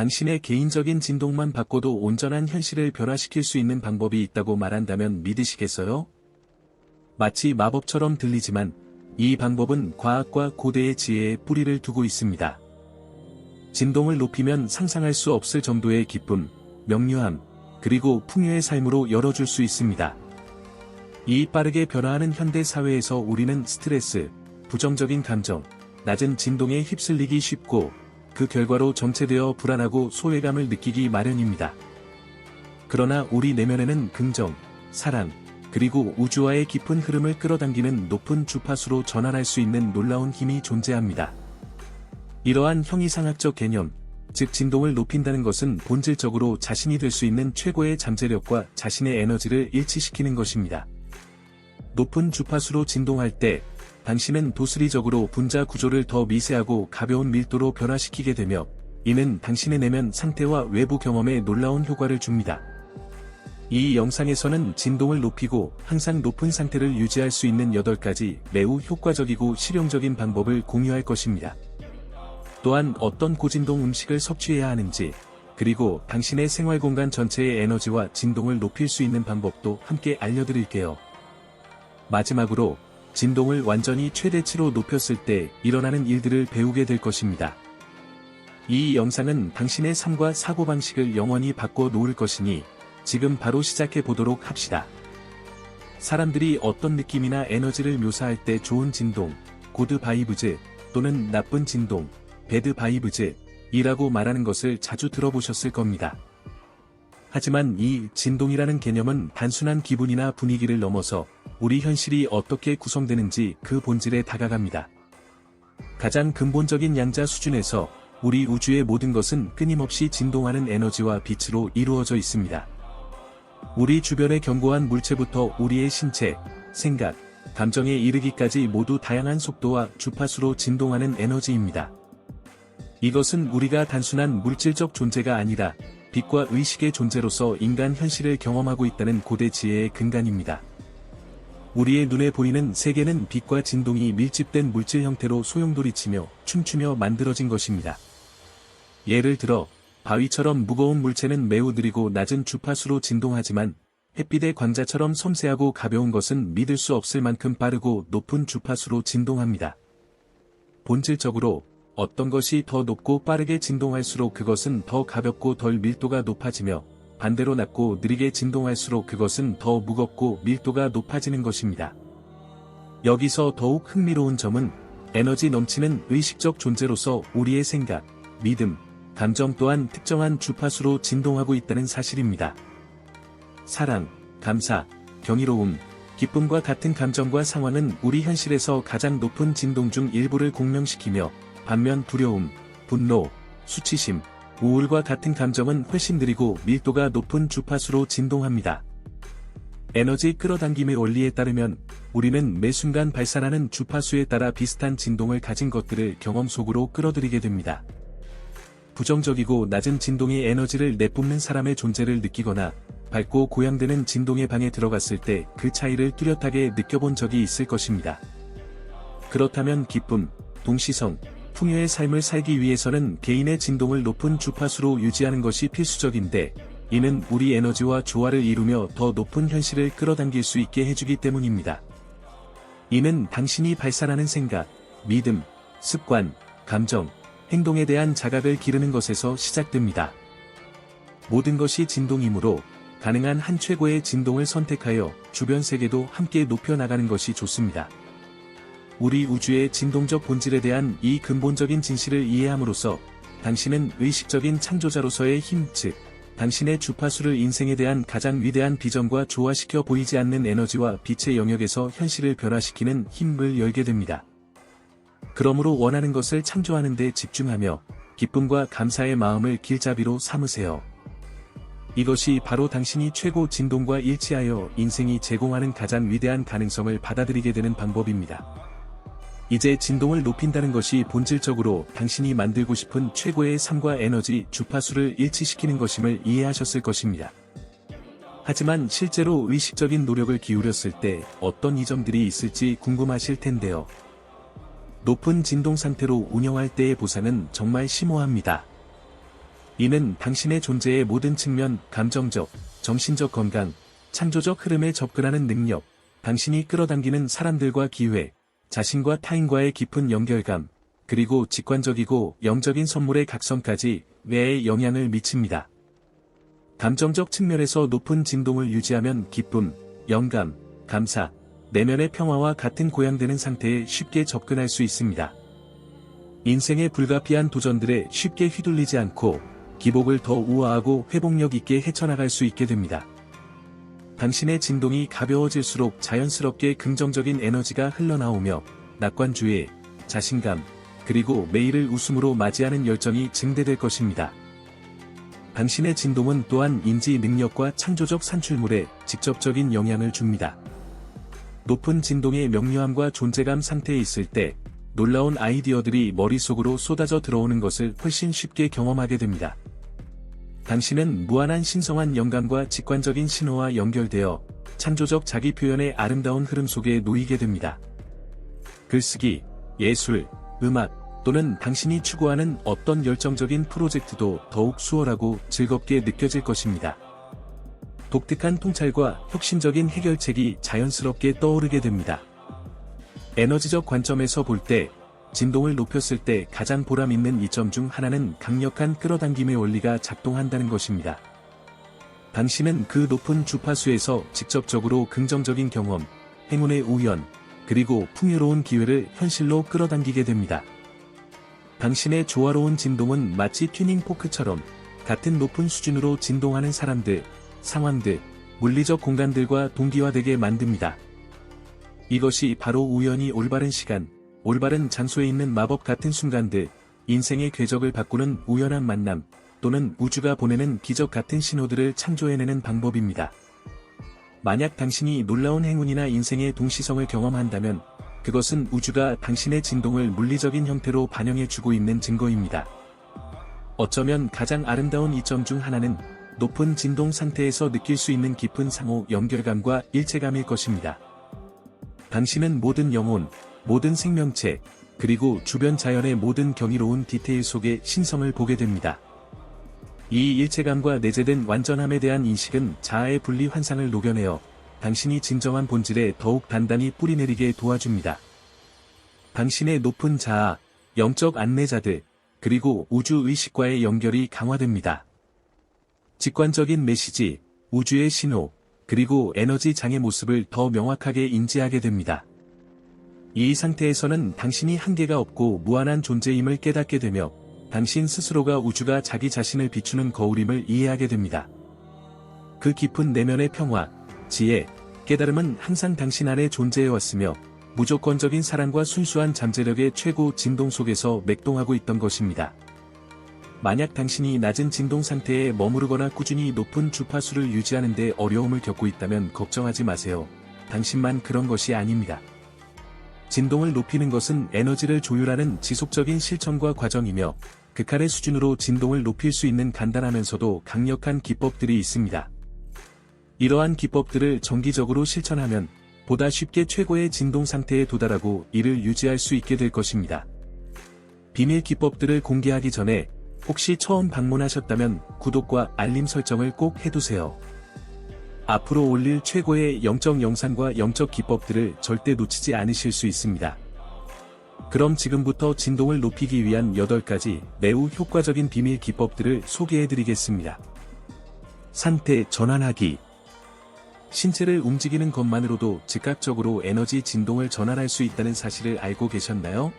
당신의 개인적인 진동만 바꿔도 온전한 현실을 변화시킬 수 있는 방법이 있다고 말한다면 믿으시겠어요? 마치 마법처럼 들리지만 이 방법은 과학과 고대의 지혜에 뿌리를 두고 있습니다. 진동을 높이면 상상할 수 없을 정도의 기쁨, 명료함, 그리고 풍요의 삶으로 열어줄 수 있습니다. 이 빠르게 변화하는 현대 사회에서 우리는 스트레스, 부정적인 감정, 낮은 진동에 휩쓸리기 쉽고 그 결과로 정체되어 불안하고 소외감을 느끼기 마련입니다. 그러나 우리 내면에는 긍정, 사랑, 그리고 우주와의 깊은 흐름을 끌어당기는 높은 주파수로 전환할 수 있는 놀라운 힘이 존재합니다. 이러한 형이상학적 개념, 즉 진동을 높인다는 것은 본질적으로 자신이 될 수 있는 최고의 잠재력과 자신의 에너지를 일치시키는 것입니다. 높은 주파수로 진동할 때 당신은 도수리적으로 분자 구조를 더 미세하고 가벼운 밀도로 변화시키게 되며 이는 당신의 내면 상태와 외부 경험에 놀라운 효과를 줍니다. 이 영상에서는 진동을 높이고 항상 높은 상태를 유지할 수 있는 8가지 매우 효과적이고 실용적인 방법을 공유할 것입니다. 또한 어떤 고진동 음식을 섭취해야 하는지, 그리고 당신의 생활 공간 전체의 에너지와 진동을 높일 수 있는 방법도 함께 알려드릴게요. 마지막으로, 진동을 완전히 최대치로 높였을 때 일어나는 일들을 배우게 될 것입니다. 이 영상은 당신의 삶과 사고방식을 영원히 바꿔 놓을 것이니, 지금 바로 시작해 보도록 합시다. 사람들이 어떤 느낌이나 에너지를 묘사할 때 좋은 진동, 고드 바이브즈, 또는 나쁜 진동, 배드 바이브즈, 이라고 말하는 것을 자주 들어보셨을 겁니다. 하지만 이 진동이라는 개념은 단순한 기분이나 분위기를 넘어서 우리 현실이 어떻게 구성되는지 그 본질에 다가갑니다. 가장 근본적인 양자 수준에서 우리 우주의 모든 것은 끊임없이 진동하는 에너지와 빛으로 이루어져 있습니다. 우리 주변의 견고한 물체부터 우리의 신체, 생각, 감정에 이르기까지 모두 다양한 속도와 주파수로 진동하는 에너지입니다. 이것은 우리가 단순한 물질적 존재가 아니라 빛과 의식의 존재로서 인간 현실을 경험하고 있다는 고대 지혜의 근간입니다. 우리의 눈에 보이는 세계는 빛과 진동이 밀집된 물질 형태로 소용돌이치며 춤추며 만들어진 것입니다. 예를 들어, 바위처럼 무거운 물체는 매우 느리고 낮은 주파수로 진동하지만 햇빛의 광자처럼 섬세하고 가벼운 것은 믿을 수 없을 만큼 빠르고 높은 주파수로 진동합니다. 본질적으로 어떤 것이 더 높고 빠르게 진동할수록 그것은 더 가볍고 덜 밀도가 높아지며 반대로 낮고 느리게 진동할수록 그것은 더 무겁고 밀도가 높아지는 것입니다. 여기서 더욱 흥미로운 점은 에너지 넘치는 의식적 존재로서 우리의 생각, 믿음, 감정 또한 특정한 주파수로 진동하고 있다는 사실입니다. 사랑, 감사, 경이로움, 기쁨과 같은 감정과 상황은 우리 현실에서 가장 높은 진동 중 일부를 공명시키며 반면 두려움, 분노, 수치심, 우울과 같은 감정은 훨씬 느리고 밀도가 높은 주파수로 진동합니다. 에너지 끌어당김의 원리에 따르면 우리는 매 순간 발산하는 주파수에 따라 비슷한 진동을 가진 것들을 경험 속으로 끌어들이게 됩니다. 부정적이고 낮은 진동의 에너지를 내뿜는 사람의 존재를 느끼거나 밝고 고양되는 진동의 방에 들어갔을 때 그 차이를 뚜렷하게 느껴본 적이 있을 것입니다. 그렇다면 기쁨, 동시성, 풍요의 삶을 살기 위해서는 개인의 진동을 높은 주파수로 유지하는 것이 필수적인데, 이는 우리 에너지와 조화를 이루며 더 높은 현실을 끌어당길 수 있게 해주기 때문입니다. 이는 당신이 발산하는 생각, 믿음, 습관, 감정, 행동에 대한 자각을 기르는 것에서 시작됩니다. 모든 것이 진동이므로 가능한 한 최고의 진동을 선택하여 주변 세계도 함께 높여나가는 것이 좋습니다. 우리 우주의 진동적 본질에 대한 이 근본적인 진실을 이해함으로써 당신은 의식적인 창조자로서의 힘, 즉, 당신의 주파수를 인생에 대한 가장 위대한 비전과 조화시켜 보이지 않는 에너지와 빛의 영역에서 현실을 변화시키는 힘을 열게 됩니다. 그러므로 원하는 것을 창조하는 데 집중하며 기쁨과 감사의 마음을 길잡이로 삼으세요. 이것이 바로 당신이 최고 진동과 일치하여 인생이 제공하는 가장 위대한 가능성을 받아들이게 되는 방법입니다. 이제 진동을 높인다는 것이 본질적으로 당신이 만들고 싶은 최고의 삶과 에너지 주파수를 일치시키는 것임을 이해하셨을 것입니다. 하지만 실제로 의식적인 노력을 기울였을 때 어떤 이점들이 있을지 궁금하실 텐데요. 높은 진동 상태로 운영할 때의 보상은 정말 심오합니다. 이는 당신의 존재의 모든 측면, 감정적, 정신적 건강, 창조적 흐름에 접근하는 능력, 당신이 끌어당기는 사람들과 기회, 자신과 타인과의 깊은 연결감, 그리고 직관적이고 영적인 선물의 각성까지 뇌에 영향을 미칩니다. 감정적 측면에서 높은 진동을 유지하면 기쁨, 영감, 감사, 내면의 평화와 같은 고양되는 상태에 쉽게 접근할 수 있습니다. 인생의 불가피한 도전들에 쉽게 휘둘리지 않고 기복을 더 우아하고 회복력 있게 헤쳐나갈 수 있게 됩니다. 당신의 진동이 가벼워질수록 자연스럽게 긍정적인 에너지가 흘러나오며 낙관주의, 자신감, 그리고 매일을 웃음으로 맞이하는 열정이 증대될 것입니다. 당신의 진동은 또한 인지 능력과 창조적 산출물에 직접적인 영향을 줍니다. 높은 진동의 명료함과 존재감 상태에 있을 때 놀라운 아이디어들이 머릿속으로 쏟아져 들어오는 것을 훨씬 쉽게 경험하게 됩니다. 당신은 무한한 신성한 영감과 직관적인 신호와 연결되어 창조적 자기 표현의 아름다운 흐름 속에 놓이게 됩니다. 글쓰기, 예술, 음악 또는 당신이 추구하는 어떤 열정적인 프로젝트도 더욱 수월하고 즐겁게 느껴질 것입니다. 독특한 통찰과 혁신적인 해결책이 자연스럽게 떠오르게 됩니다. 에너지적 관점에서 볼 때, 진동을 높였을 때 가장 보람 있는 이점 중 하나는 강력한 끌어당김의 원리가 작동한다는 것입니다. 당신은 그 높은 주파수에서 직접적으로 긍정적인 경험, 행운의 우연, 그리고 풍요로운 기회를 현실로 끌어당기게 됩니다. 당신의 조화로운 진동은 마치 튜닝 포크처럼 같은 높은 수준으로 진동하는 사람들, 상황들, 물리적 공간들과 동기화되게 만듭니다. 이것이 바로 우연히 올바른 시간, 올바른 장소에 있는 마법 같은 순간들, 인생의 궤적을 바꾸는 우연한 만남, 또는 우주가 보내는 기적 같은 신호들을 창조해내는 방법입니다. 만약 당신이 놀라운 행운이나 인생의 동시성을 경험한다면, 그것은 우주가 당신의 진동을 물리적인 형태로 반영해주고 있는 증거입니다. 어쩌면 가장 아름다운 이점 중 하나는 높은 진동 상태에서 느낄 수 있는 깊은 상호 연결감과 일체감일 것입니다. 당신은 모든 영혼, 모든 생명체, 그리고 주변 자연의 모든 경이로운 디테일 속에 신성을 보게 됩니다. 이 일체감과 내재된 완전함에 대한 인식은 자아의 분리 환상을 녹여내어 당신이 진정한 본질에 더욱 단단히 뿌리내리게 도와줍니다. 당신의 높은 자아, 영적 안내자들, 그리고 우주 의식과의 연결이 강화됩니다. 직관적인 메시지, 우주의 신호, 그리고 에너지 장의 모습을 더 명확하게 인지하게 됩니다. 이 상태에서는 당신이 한계가 없고 무한한 존재임을 깨닫게 되며 당신 스스로가 우주가 자기 자신을 비추는 거울임을 이해하게 됩니다. 그 깊은 내면의 평화, 지혜, 깨달음은 항상 당신 안에 존재해왔으며 무조건적인 사랑과 순수한 잠재력의 최고 진동 속에서 맥동하고 있던 것입니다. 만약 당신이 낮은 진동 상태에 머무르거나 꾸준히 높은 주파수를 유지하는 데 어려움을 겪고 있다면 걱정하지 마세요. 당신만 그런 것이 아닙니다. 진동을 높이는 것은 에너지를 조율하는 지속적인 실천과 과정이며 극한의 수준으로 진동을 높일 수 있는 간단하면서도 강력한 기법들이 있습니다. 이러한 기법들을 정기적으로 실천하면 보다 쉽게 최고의 진동 상태에 도달하고 이를 유지할 수 있게 될 것입니다. 비밀 기법들을 공개하기 전에 혹시 처음 방문하셨다면 구독과 알림 설정을 꼭 해두세요. 앞으로 올릴 최고의 영적 영상과 영적 기법들을 절대 놓치지 않으실 수 있습니다. 그럼 지금부터 진동을 높이기 위한 8가지 매우 효과적인 비밀 기법들을 소개해드리겠습니다. 상태 전환하기 신체를 움직이는 것만으로도 즉각적으로 에너지 진동을 전환할 수 있다는 사실을 알고 계셨나요?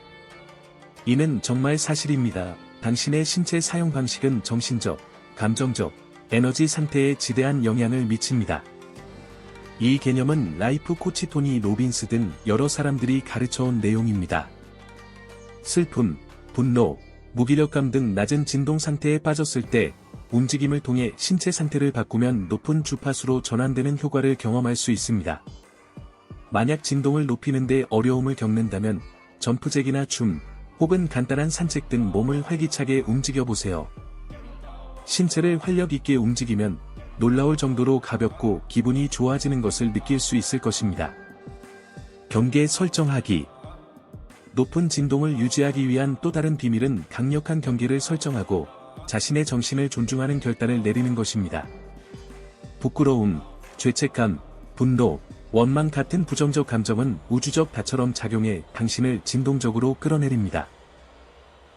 이는 정말 사실입니다. 당신의 신체 사용 방식은 정신적, 감정적, 에너지 상태에 지대한 영향을 미칩니다. 이 개념은 라이프 코치 토니 로빈스 등 여러 사람들이 가르쳐온 내용입니다. 슬픔, 분노, 무기력감 등 낮은 진동 상태에 빠졌을 때 움직임을 통해 신체 상태를 바꾸면 높은 주파수로 전환되는 효과를 경험할 수 있습니다. 만약 진동을 높이는데 어려움을 겪는다면 점프잭이나 춤, 혹은 간단한 산책 등 몸을 활기차게 움직여 보세요. 신체를 활력 있게 움직이면 놀라울 정도로 가볍고 기분이 좋아지는 것을 느낄 수 있을 것입니다. 경계 설정하기 높은 진동을 유지하기 위한 또 다른 비밀은 강력한 경계를 설정하고 자신의 정신을 존중하는 결단을 내리는 것입니다. 부끄러움, 죄책감, 분노, 원망 같은 부정적 감정은 우주적 다처럼 작용해 당신을 진동적으로 끌어내립니다.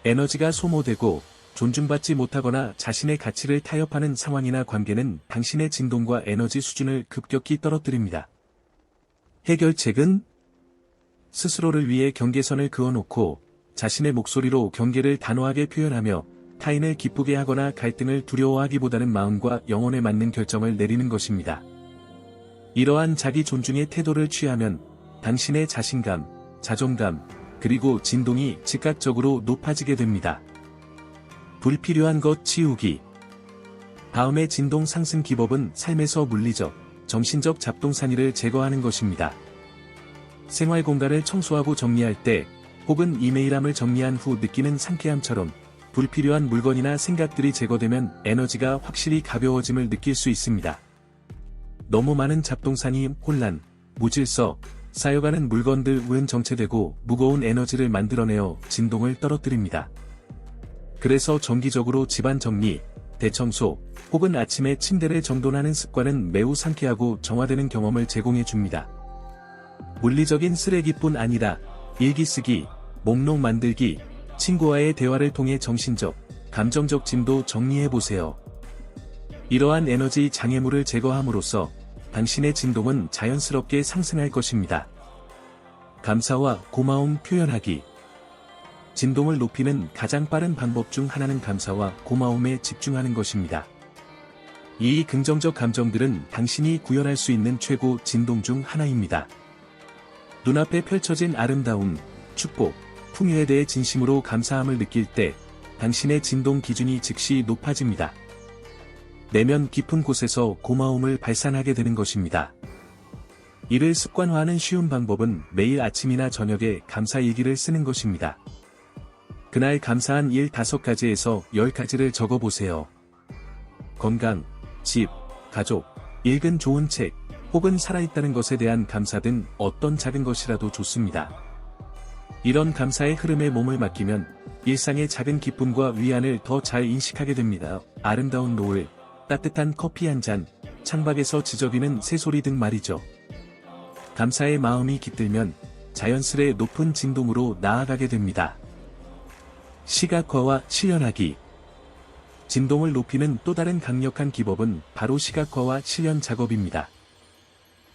에너지가 소모되고 존중받지 못하거나 자신의 가치를 타협하는 상황이나 관계는 당신의 진동과 에너지 수준을 급격히 떨어뜨립니다. 해결책은 스스로를 위해 경계선을 그어놓고 자신의 목소리로 경계를 단호하게 표현하며 타인을 기쁘게 하거나 갈등을 두려워하기보다는 마음과 영혼에 맞는 결정을 내리는 것입니다. 이러한 자기 존중의 태도를 취하면 당신의 자신감, 자존감, 그리고 진동이 즉각적으로 높아지게 됩니다. 불필요한 것 치우기. 다음의 진동 상승 기법은 삶에서 물리적, 정신적 잡동사니를 제거하는 것입니다. 생활 공간을 청소하고 정리할 때, 혹은 이메일함을 정리한 후 느끼는 상쾌함처럼 불필요한 물건이나 생각들이 제거되면 에너지가 확실히 가벼워짐을 느낄 수 있습니다. 너무 많은 잡동사니, 혼란, 무질서, 쌓여가는 물건들 은 정체되고 무거운 에너지를 만들어내어 진동을 떨어뜨립니다. 그래서 정기적으로 집안 정리, 대청소, 혹은 아침에 침대를 정돈하는 습관은 매우 상쾌하고 정화되는 경험을 제공해 줍니다. 물리적인 쓰레기뿐 아니라 일기 쓰기, 목록 만들기, 친구와의 대화를 통해 정신적, 감정적 짐도 정리해 보세요. 이러한 에너지 장애물을 제거함으로써 당신의 진동은 자연스럽게 상승할 것입니다. 감사와 고마움 표현하기. 진동을 높이는 가장 빠른 방법 중 하나는 감사와 고마움에 집중하는 것입니다. 이 긍정적 감정들은 당신이 구현할 수 있는 최고 진동 중 하나입니다. 눈앞에 펼쳐진 아름다움, 축복, 풍요에 대해 진심으로 감사함을 느낄 때 당신의 진동 기준이 즉시 높아집니다. 내면 깊은 곳에서 고마움을 발산하게 되는 것입니다. 이를 습관화하는 쉬운 방법은 매일 아침이나 저녁에 감사 일기를 쓰는 것입니다. 그날 감사한 일 다섯 가지에서 열 가지를 적어보세요. 건강, 집, 가족, 읽은 좋은 책, 혹은 살아있다는 것에 대한 감사 등 어떤 작은 것이라도 좋습니다. 이런 감사의 흐름에 몸을 맡기면 일상의 작은 기쁨과 위안을 더 잘 인식하게 됩니다. 아름다운 노을, 따뜻한 커피 한 잔, 창밖에서 지저귀는 새소리 등 말이죠. 감사의 마음이 깃들면 자연스레 높은 진동으로 나아가게 됩니다. 시각화와 실현하기 진동을 높이는 또 다른 강력한 기법은 바로 시각화와 실현 작업입니다.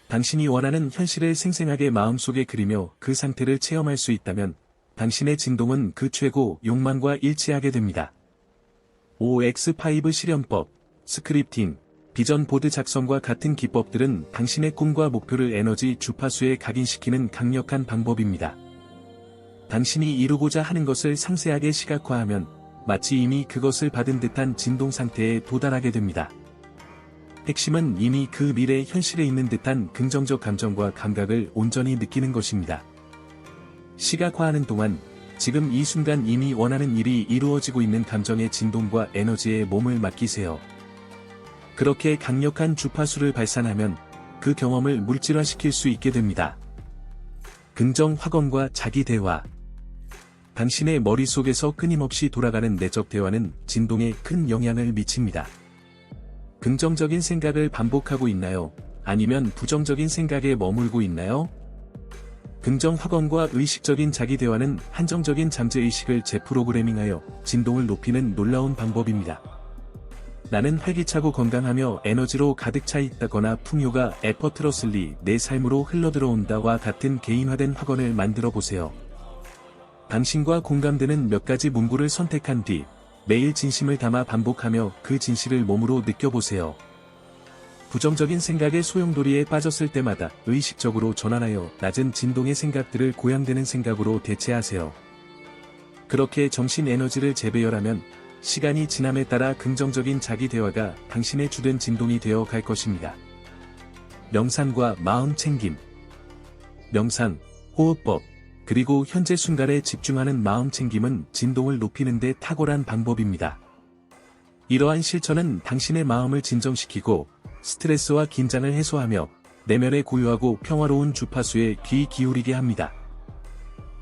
당신이 원하는 현실을 생생하게 마음속에 그리며 그 상태를 체험할 수 있다면 당신의 진동은 그 최고 욕망과 일치하게 됩니다. OX5 실현법, 스크립팅, 비전 보드 작성과 같은 기법들은 당신의 꿈과 목표를 에너지 주파수에 각인시키는 강력한 방법입니다. 당신이 이루고자 하는 것을 상세하게 시각화하면 마치 이미 그것을 받은 듯한 진동 상태에 도달하게 됩니다. 핵심은 이미 그 미래 현실에 있는 듯한 긍정적 감정과 감각을 온전히 느끼는 것입니다. 시각화하는 동안 지금 이 순간 이미 원하는 일이 이루어지고 있는 감정의 진동과 에너지에 몸을 맡기세요. 그렇게 강력한 주파수를 발산하면 그 경험을 물질화시킬 수 있게 됩니다. 긍정 확언과 자기 대화 당신의 머릿속에서 끊임없이 돌아가는 내적 대화는 진동에 큰 영향을 미칩니다. 긍정적인 생각을 반복하고 있나요? 아니면 부정적인 생각에 머물고 있나요? 긍정 확언과 의식적인 자기 대화는 한정적인 잠재의식을 재프로그래밍하여 진동을 높이는 놀라운 방법입니다. 나는 활기차고 건강하며 에너지로 가득 차 있다거나 풍요가 에퍼트러슬리 내 삶으로 흘러들어온다와 같은 개인화된 확언을 만들어 보세요. 당신과 공감되는 몇 가지 문구를 선택한 뒤 매일 진심을 담아 반복하며 그 진실을 몸으로 느껴보세요. 부정적인 생각의 소용돌이에 빠졌을 때마다 의식적으로 전환하여 낮은 진동의 생각들을 고양되는 생각으로 대체하세요. 그렇게 정신 에너지를 재배열하면 시간이 지남에 따라 긍정적인 자기 대화가 당신의 주된 진동이 되어 갈 것입니다. 명상과 마음 챙김 명상, 호흡법, 그리고 현재 순간에 집중하는 마음 챙김은 진동을 높이는 데 탁월한 방법입니다. 이러한 실천은 당신의 마음을 진정시키고 스트레스와 긴장을 해소하며 내면의 고요하고 평화로운 주파수에 귀 기울이게 합니다.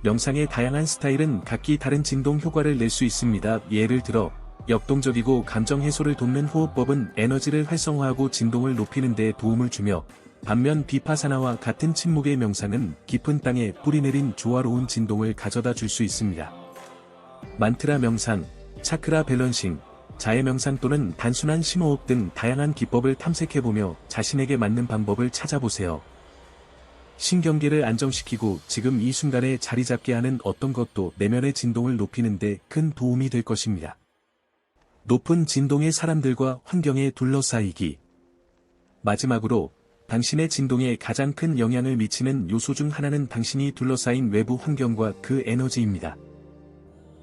명상의 다양한 스타일은 각기 다른 진동 효과를 낼 수 있습니다. 예를 들어 역동적이고 감정 해소를 돕는 호흡법은 에너지를 활성화하고 진동을 높이는 데 도움을 주며 반면 비파사나와 같은 침묵의 명상은 깊은 땅에 뿌리 내린 조화로운 진동을 가져다 줄 수 있습니다. 만트라 명상, 차크라 밸런싱, 자해 명상 또는 단순한 심호흡 등 다양한 기법을 탐색해보며 자신에게 맞는 방법을 찾아보세요. 신경계를 안정시키고 지금 이 순간에 자리 잡게 하는 어떤 것도 내면의 진동을 높이는 데 큰 도움이 될 것입니다. 높은 진동의 사람들과 환경에 둘러싸이기. 마지막으로 당신의 진동에 가장 큰 영향을 미치는 요소 중 하나는 당신이 둘러싸인 외부 환경과 그 에너지입니다.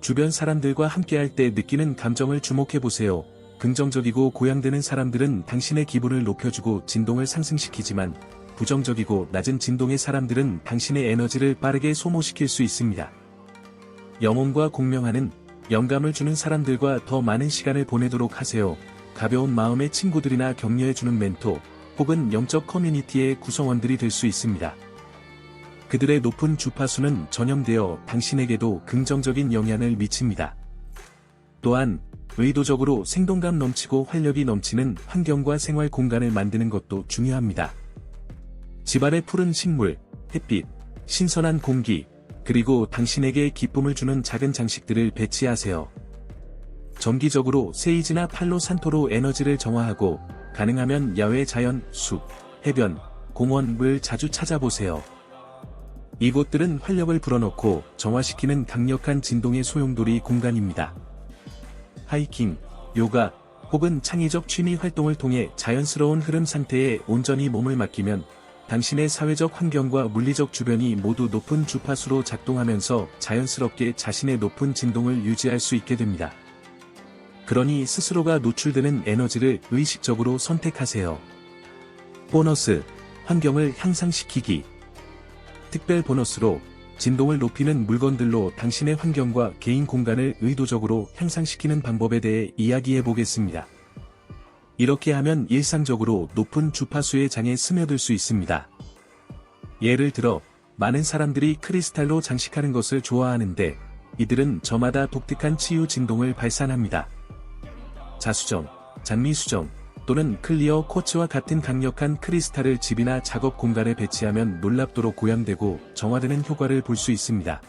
주변 사람들과 함께할 때 느끼는 감정을 주목해 보세요. 긍정적이고 고양되는 사람들은 당신의 기분을 높여주고 진동을 상승시키지만 부정적이고 낮은 진동의 사람들은 당신의 에너지를 빠르게 소모시킬 수 있습니다. 영혼과 공명하는 영감을 주는 사람들과 더 많은 시간을 보내도록 하세요. 가벼운 마음의 친구들이나 격려해주는 멘토, 혹은 영적 커뮤니티의 구성원들이 될 수 있습니다. 그들의 높은 주파수는 전염되어 당신에게도 긍정적인 영향을 미칩니다. 또한 의도적으로 생동감 넘치고 활력이 넘치는 환경과 생활 공간을 만드는 것도 중요합니다. 집안의 푸른 식물, 햇빛, 신선한 공기, 그리고 당신에게 기쁨을 주는 작은 장식들을 배치하세요. 정기적으로 세이지나 팔로 산토로 에너지를 정화하고 가능하면 야외 자연, 숲, 해변, 공원 을 자주 찾아보세요. 이곳들은 활력을 불어넣고 정화시키는 강력한 진동의 소용돌이 공간입니다. 하이킹, 요가, 혹은 창의적 취미 활동을 통해 자연스러운 흐름 상태에 온전히 몸을 맡기면 당신의 사회적 환경과 물리적 주변이 모두 높은 주파수로 작동하면서 자연스럽게 자신의 높은 진동을 유지할 수 있게 됩니다. 그러니 스스로가 노출되는 에너지를 의식적으로 선택하세요. 보너스, 환경을 향상시키기. 특별 보너스로 진동을 높이는 물건들로 당신의 환경과 개인 공간을 의도적으로 향상시키는 방법에 대해 이야기해 보겠습니다. 이렇게 하면 일상적으로 높은 주파수의 장에 스며들 수 있습니다. 예를 들어, 많은 사람들이 크리스탈로 장식하는 것을 좋아하는데, 이들은 저마다 독특한 치유 진동을 발산합니다. 자수정, 장미수정, 또는 클리어 쿼츠와 같은 강력한 크리스탈을 집이나 작업 공간에 배치하면 놀랍도록 고양되고 정화되는 효과를 볼 수 있습니다.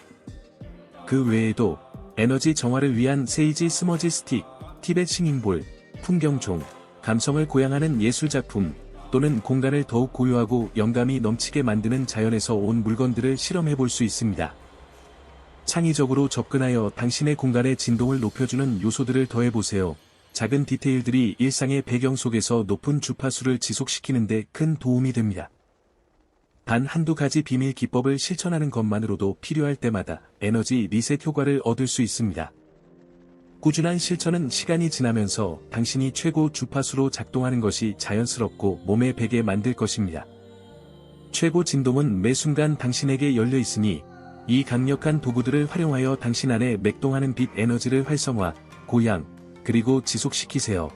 그 외에도 에너지 정화를 위한 세이지 스머지 스틱, 티벳 싱잉볼, 풍경종, 감성을 고양하는 예술작품, 또는 공간을 더욱 고요하고 영감이 넘치게 만드는 자연에서 온 물건들을 실험해 볼 수 있습니다. 창의적으로 접근하여 당신의 공간의 진동을 높여주는 요소들을 더해보세요. 작은 디테일들이 일상의 배경 속에서 높은 주파수를 지속시키는 데 큰 도움이 됩니다. 단 한두 가지 비밀 기법을 실천하는 것만으로도 필요할 때마다 에너지 리셋 효과를 얻을 수 있습니다. 꾸준한 실천은 시간이 지나면서 당신이 최고 주파수로 작동하는 것이 자연스럽고 몸에 배게 만들 것입니다. 최고 진동은 매 순간 당신에게 열려 있으니 이 강력한 도구들을 활용하여 당신 안에 맥동하는 빛 에너지를 활성화, 고양, 그리고 지속시키세요.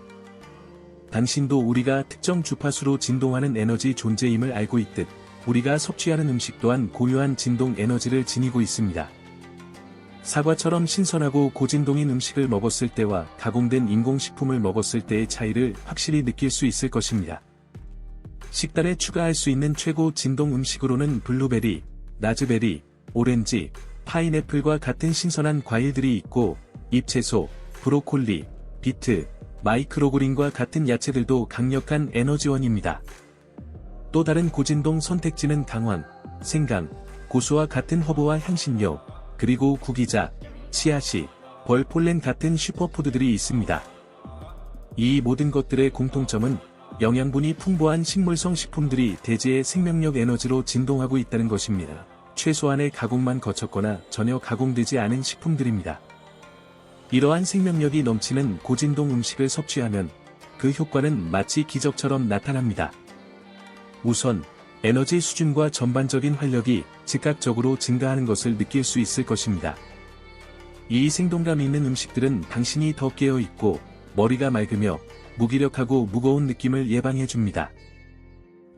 당신도 우리가 특정 주파수로 진동하는 에너지 존재임을 알고 있듯 우리가 섭취하는 음식 또한 고유한 진동 에너지를 지니고 있습니다. 사과처럼 신선하고 고진동인 음식을 먹었을 때와 가공된 인공식품을 먹었을 때의 차이를 확실히 느낄 수 있을 것입니다. 식단에 추가할 수 있는 최고 진동 음식으로는 블루베리, 라즈베리, 오렌지, 파인애플과 같은 신선한 과일들이 있고 잎채소, 브로콜리, 비트, 마이크로그린과 같은 야채들도 강력한 에너지원입니다. 또 다른 고진동 선택지는 강황, 생강, 고수와 같은 허브와 향신료, 그리고 구기자, 치아씨, 벌폴렌 같은 슈퍼푸드들이 있습니다. 이 모든 것들의 공통점은 영양분이 풍부한 식물성 식품들이 대지의 생명력 에너지로 진동하고 있다는 것입니다. 최소한의 가공만 거쳤거나 전혀 가공되지 않은 식품들입니다. 이러한 생명력이 넘치는 고진동 음식을 섭취하면 그 효과는 마치 기적처럼 나타납니다. 우선 에너지 수준과 전반적인 활력이 즉각적으로 증가하는 것을 느낄 수 있을 것입니다. 이 생동감 있는 음식들은 당신이 더 깨어있고 머리가 맑으며 무기력하고 무거운 느낌을 예방해 줍니다.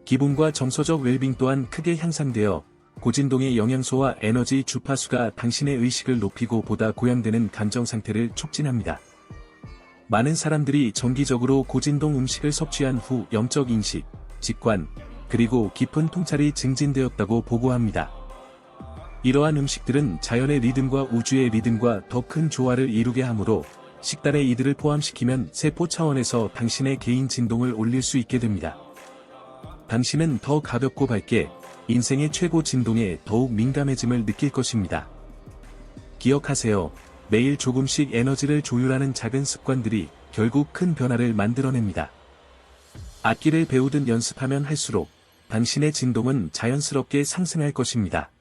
기분과 정서적 웰빙 또한 크게 향상되어 고진동의 영양소와 에너지 주파수가 당신의 의식을 높이고 보다 고양되는 감정 상태를 촉진합니다. 많은 사람들이 정기적으로 고진동 음식을 섭취한 후 영적 인식, 직관, 그리고 깊은 통찰이 증진되었다고 보고합니다. 이러한 음식들은 자연의 리듬과 우주의 리듬과 더 큰 조화를 이루게 하므로 식단에 이들을 포함시키면 세포 차원에서 당신의 개인 진동을 올릴 수 있게 됩니다. 당신은 더 가볍고 밝게 인생의 최고 진동에 더욱 민감해짐을 느낄 것입니다. 기억하세요. 매일 조금씩 에너지를 조율하는 작은 습관들이 결국 큰 변화를 만들어냅니다. 악기를 배우든 연습하면 할수록 당신의 진동은 자연스럽게 상승할 것입니다.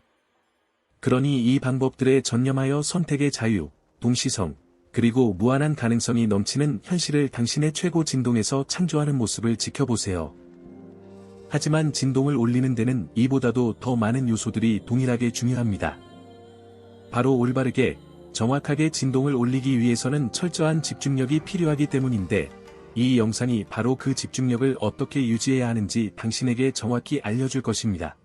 그러니 이 방법들에 전념하여 선택의 자유, 동시성, 그리고 무한한 가능성이 넘치는 현실을 당신의 최고 진동에서 창조하는 모습을 지켜보세요. 하지만 진동을 올리는 데는 이보다도 더 많은 요소들이 동일하게 중요합니다. 바로 올바르게, 정확하게 진동을 올리기 위해서는 철저한 집중력이 필요하기 때문인데, 이 영상이 바로 그 집중력을 어떻게 유지해야 하는지 당신에게 정확히 알려줄 것입니다.